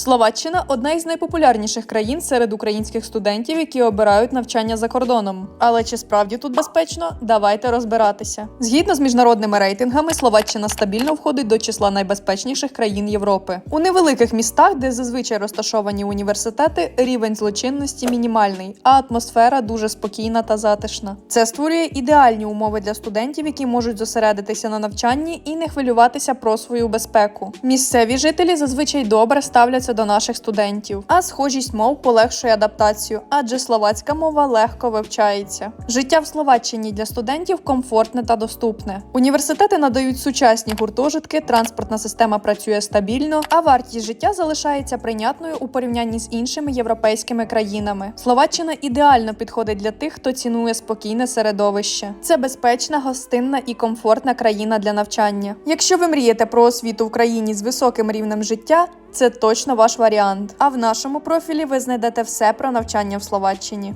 Словаччина одна із найпопулярніших країн серед українських студентів, які обирають навчання за кордоном. Але чи справді тут безпечно? Давайте розбиратися. Згідно з міжнародними рейтингами, Словаччина стабільно входить до числа найбезпечніших країн Європи. У невеликих містах, де зазвичай розташовані університети, рівень злочинності мінімальний, а атмосфера дуже спокійна та затишна. Це створює ідеальні умови для студентів, які можуть зосередитися на навчанні і не хвилюватися про свою безпеку. Місцеві жителі зазвичай добре ставляться до наших студентів, а схожість мов полегшує адаптацію, адже словацька мова легко вивчається. Життя в Словаччині для студентів комфортне та доступне. Університети надають сучасні гуртожитки, транспортна система працює стабільно, а вартість життя залишається прийнятною у порівнянні з іншими європейськими країнами. Словаччина ідеально підходить для тих, хто цінує спокійне середовище. Це безпечна, гостинна і комфортна країна для навчання. Якщо ви мрієте про освіту в країні з високим рівнем життя, це точно ваш варіант. А в нашому профілі ви знайдете все про навчання в Словаччині.